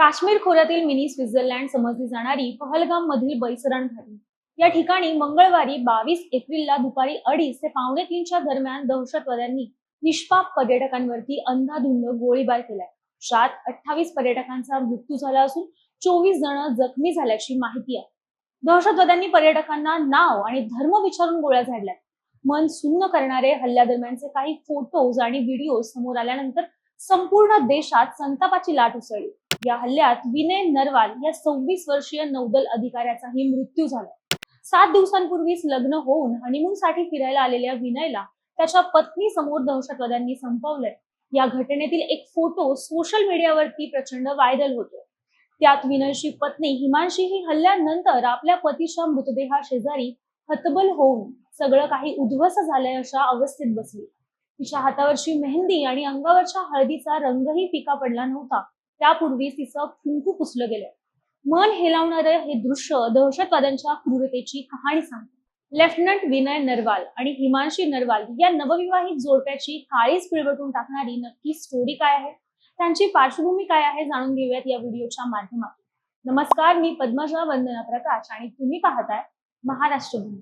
काश्मीर खोऱ्यातील mini Switzerland समजली जाणारी पहलगाम मधील बैसरण घाटी. या ठिकाणी मंगळवारी बावीस एप्रिलला दुपारी अडीच ते पावणे तीनच्या दरम्यान दहशतवाद्यांनी निष्पाप पर्यटकांवरती अंधाधुंद गोळीबार केलाय. सात अठ्ठावीस पर्यटकांचा मृत्यू झाला असून चोवीस जण जखमी झाल्याची माहिती आहे. दहशतवाद्यांनी पर्यटकांना नाव आणि धर्म विचारून गोळ्या झाडल्या मन सुन्न करणारे हल्ल्यादरम्यानचे काही फोटोज आणि व्हिडिओ समोर आल्यानंतर संपूर्ण देशात संतापाची लाट उसळली. या हल्ल्यात विनय नरवाल या सव्वीस वर्षीय नौदल अधिकाऱ्याचाही मृत्यू झाला. सात दिवसांपूर्वीच लग्न होऊन हनीमून साठी फिरायला आलेल्या विनयला त्याच्या पत्नी समोर दहशतवाद्यांनी संपवलंय. या घटनेतील एक फोटो सोशल मीडियावरती प्रचंड व्हायरल होतोय. त्यात विनयची पत्नी हिमांशी ही हल्ल्यानंतर आपल्या पतीच्या मृतदेहा शेजारी हतबल होऊन सगळं काही उद्ध्वस्त झालंय अशा अवस्थेत बसली. तिच्या हातावरची मेहंदी आणि अंगावरच्या हळदीचा रंगही फिका पडला नव्हता. त्यापूर्वी तिचं कुंकू पुसलं गेलं. मन हेलावणारं हे दृश्य दहशतवाद्यांच्या क्रूरतेची कहाणी सांगते. लेफ्टनंट विनय नरवाल आणि हिमांशी नरवाल या नवविवाहित जोडप्याची काळीच पिळवटून टाकणारी नक्की स्टोरी काय आहे? त्यांची पार्श्वभूमी काय आहे जाणून घेऊयात या व्हिडिओच्या माध्यमातून. नमस्कार मी पद्मजा वंदना प्रकाश आणि तुम्ही पाहताय महाराष्ट्र भूमी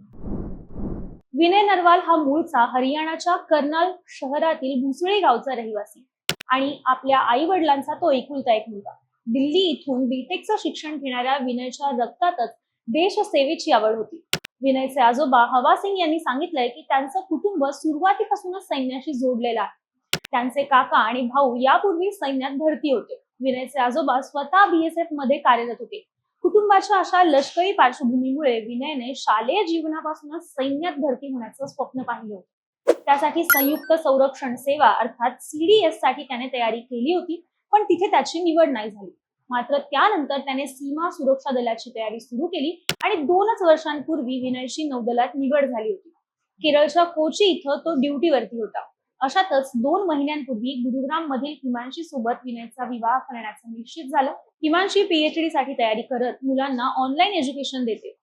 विनय नरवाल हा मूळचा हरियाणाच्या कर्नाल शहरातील भुसळी गावचा रहिवासी. आणि आपल्या आई वडिलांचा तो एकुलता एक मुलगा. दिल्ली इथून बीटेकचं शिक्षण घेणाऱ्या विनयच्या रक्तातच देशसेवेची आवड होती. विनयचे आजोबा हवा सिंग यांनी सांगितलंय की त्यांचं कुटुंब सुरुवातीपासूनच सैन्याशी जोडलेलं आहे. त्यांचे काका आणि भाऊ यापूर्वी सैन्यात भरती होते. विनयचे आजोबा स्वतः बीएसएफमध्ये कार्यरत होते. कुटुंबाच्या अशा लष्करी पार्श्वभूमीमुळे विनयने शालेय जीवनापासूनच सैन्यात भरती होण्याचं स्वप्न पाहिलं होतं. त्यासाठी संयुक्त संरक्षण सेवा अर्थात सीडीएससाठी त्याने तयारी केली होती पण तिथे त्याची निवड नाही झाली. मात्र त्यानंतर त्याने सीमा सुरक्षा दलाची तयारी सुरू केली आणि दोनच वर्षांपूर्वी विनयची नौदलात निवड झाली होती. केरळच्या कोची इथं तो ड्युटीवरती होता. अशातच दोन महिन्यांपूर्वी गुरुग्राम मधील हिमांशी सोबत विनयचा विवाह करण्याचं निश्चित झालं. हिमांशी पीएचडी साठी तयारी करत मुलांना ऑनलाईन एज्युकेशन देते.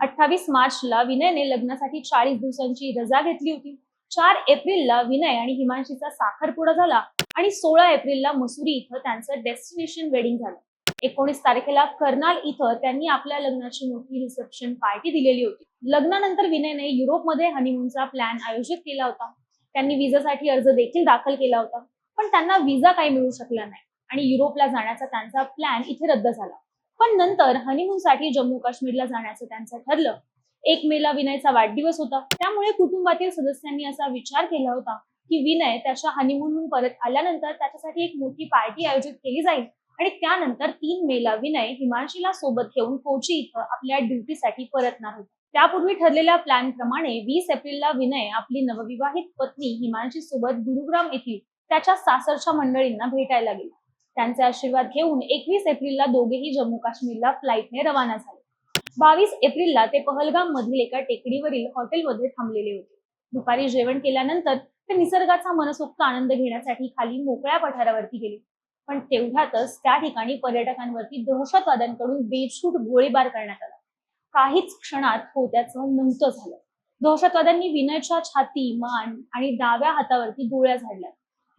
अठ्ठावीस मार्चला विनयने लग्नासाठी चाळीस दिवसांची रजा घेतली होती. चार एप्रिलला विनय आणि हिमांशीचा साखरपुडा झाला आणि सोळा एप्रिलला मसुरी इथं त्यांचं डेस्टिनेशन वेडिंग झालं. एकोणीस तारखेला कर्नाल इथं त्यांनी आपल्या लग्नाची मोठी रिसेप्शन पार्टी दिलेली होती. लग्नानंतर विनयने युरोपमध्ये हनीमूनचा प्लॅन आयोजित केला होता. त्यांनी विजासाठी अर्ज देखील दाखल केला होता. पण त्यांना विजा काही मिळू शकला नाही आणि युरोपला जाण्याचा त्यांचा प्लॅन इथे रद्द झाला. पण नंतर हनीमूनसाठी जम्मू काश्मीरला जाण्याचं त्यांचं ठरलं. एक मेला विनयचा वाढदिवस होता. त्यामुळे कुटुंबातील सदस्यांनी असा विचार केला होता की विनय त्याच्या हनीमूनहून परत आल्यानंतर त्याच्यासाठी एक मोठी पार्टी आयोजित केली जाईल आणि त्यानंतर तीन मेला विनय हिमांशीला सोबत घेऊन कोची इथं आपल्या ड्युटीसाठी परतणार होता. त्यापूर्वी ठरलेल्या प्लॅन प्रमाणे वीस एप्रिलला विनय आपली नवविवाहित पत्नी हिमांशी सोबत गुरुग्राम येथील त्याच्या सासरच्या मंडळींना भेटायला गेला. त्यांचे आशीर्वाद घेऊन एकवीस एप्रिलला दोघेही जम्मू काश्मीरला फ्लाईटने रवाना झाले. बावीस एप्रिलला ते पहलगाम मधील एका टेकडीवरील हॉटेलमध्ये थांबलेले होते. दुपारी जेवण केल्यानंतर ते निसर्गाचा मनसोक्त आनंद घेण्यासाठी खाली मोकळ्या पठारावरती गेले. पण तेवढ्यातच त्या ठिकाणी पर्यटकांवरती दहशतवाद्यांकडून बेछूट गोळीबार करण्यात आला. काहीच क्षणात होत्याचं नव्हतं झालं. दहशतवाद्यांनी विनयच्या छाती मान आणि डाव्या हातावरती गोळ्या झाडल्या.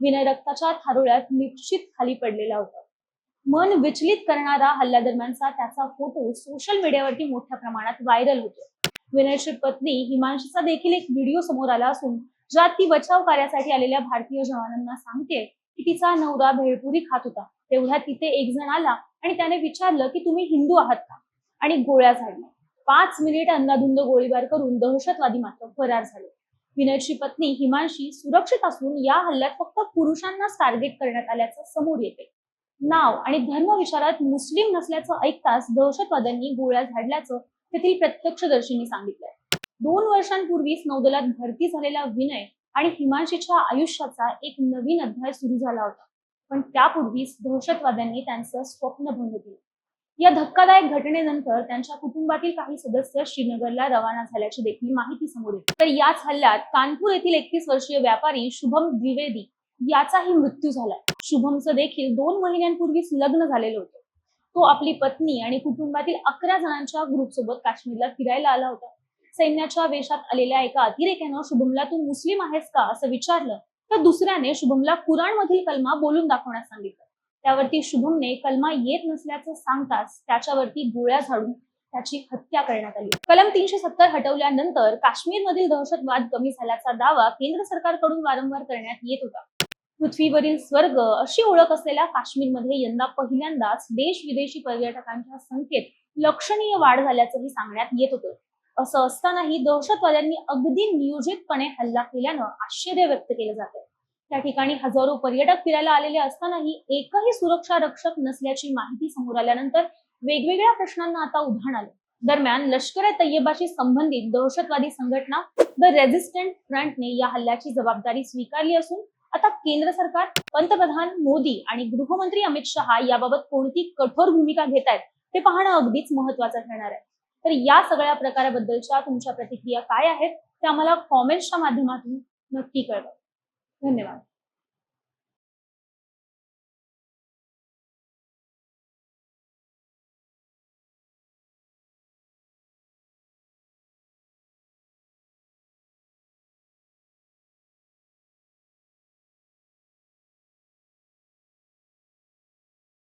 विनय रक्ताच्या थारोळ्यात निश्चित खाली पडलेला होता. मन विचलित करणारा हल्ल्यादरम्यानचा त्याचा फोटो सोशल मीडियावरती मोठ्या प्रमाणात व्हायरल होतो विनयची पत्नी हिमांशीचा देखील एक व्हिडिओ समोर आला असून ज्यात ती बचाव कार्यासाठी आलेल्या भारतीय जवानांना सांगते की तिचा नवरा भेळपुरी खात होता. तेवढ्यात तिथे एक जण आला आणि त्याने विचारलं की तुम्ही हिंदू आहात का? आणि गोळ्या झाडल्या. पाच मिनिट अंदाधुंद गोळीबार करून दहशतवादी मात्र फरार झाले. विनयची पत्नी हिमांशी सुरक्षित असून या हल्ल्यात फक्त पुरुषांनाच टार्गेट करण्यात आल्याचं समोर येते नाव आणि धर्म विचारात मुस्लिम नसल्याचं ऐकताच दहशतवाद्यांनी गोळ्या झाडल्याचं तेथील प्रत्यक्षदर्शींनी सांगितलंय. दोन वर्षांपूर्वीच नौदलात भरती झालेला विनय आणि हिमांशीच्या आयुष्याचा एक नवीन अध्याय सुरू झाला होता. पण त्यापूर्वीच दहशतवाद्यांनी त्यांचं स्वप्न भंग केलं. या धक्कादायक घटनेनंतर त्यांच्या कुटुंबातील काही सदस्य श्रीनगरला रवाना झाल्याची देखील माहिती समोर येते. तर याच हल्ल्यात कानपूर येथील एकतीस वर्षीय व्यापारी शुभम द्विवेदी याचाही मृत्यू झालाय. शुभमचं देखील दोन महिन्यांपूर्वीच लग्न झालेलं होतं. तो आपली पत्नी आणि कुटुंबातील अकरा जणांच्या ग्रुपसोबत काश्मीरला फिरायला आला होता. सैन्याच्या वेशात आलेल्या एका अतिरेक्यानं शुभमला तू मुस्लिम आहेस का? असं विचारलं. तर दुसऱ्याने शुभमला कुराण मधील कलमा बोलून दाखवण्यास सांगितलं. त्यावरती शुभमने कलमा येत नसल्याचं सांगताच त्याच्यावरती गोळ्या झाडून त्याची हत्या करण्यात आली. कलम तीनशे सत्तर हटवल्यानंतर काश्मीरमधील दहशतवाद कमी झाल्याचा दावा केंद्र सरकारकडून वारंवार करण्यात येत होता. पृथ्वीवरील स्वर्ग अशी ओळख असलेल्या काश्मीरमध्ये यंदा पहिल्यांदाच देश विदेशी पर्यटकांच्या संख्येत लक्षणीय वाढ झाल्याचंही सांगण्यात येत होतं. असं असतानाही दहशतवाद्यांनी अगदी नियोजितपणे हल्ला केल्यानं आश्चर्य व्यक्त केलं जात. त्या ठिकाणी हजारो पर्यटक फिरायला आलेले असतानाही एकही सुरक्षा रक्षक नसल्याची माहिती समोर आल्यानंतर वेगवेगळ्या प्रश्नांना आता उधाण आलं. दरम्यान लष्कर ए तय्यबाशी संबंधित दहशतवादी संघटना द रेझिस्टंट फ्रंटने या हल्ल्याची जबाबदारी स्वीकारली असून आता केंद्र सरकार पंतप्रधान मोदी आणि गृहमंत्री अमित शहा याबाबत कोणती कठोर भूमिका घेत आहेत ते पाहणं अगदीच महत्वाचं ठरणार आहे. तर या सगळ्या प्रकाराबद्दलच्या तुमच्या प्रतिक्रिया काय आहेत त्या आम्हाला कॉमेंट्सच्या माध्यमातून नक्की कळवा. धन्यवाद.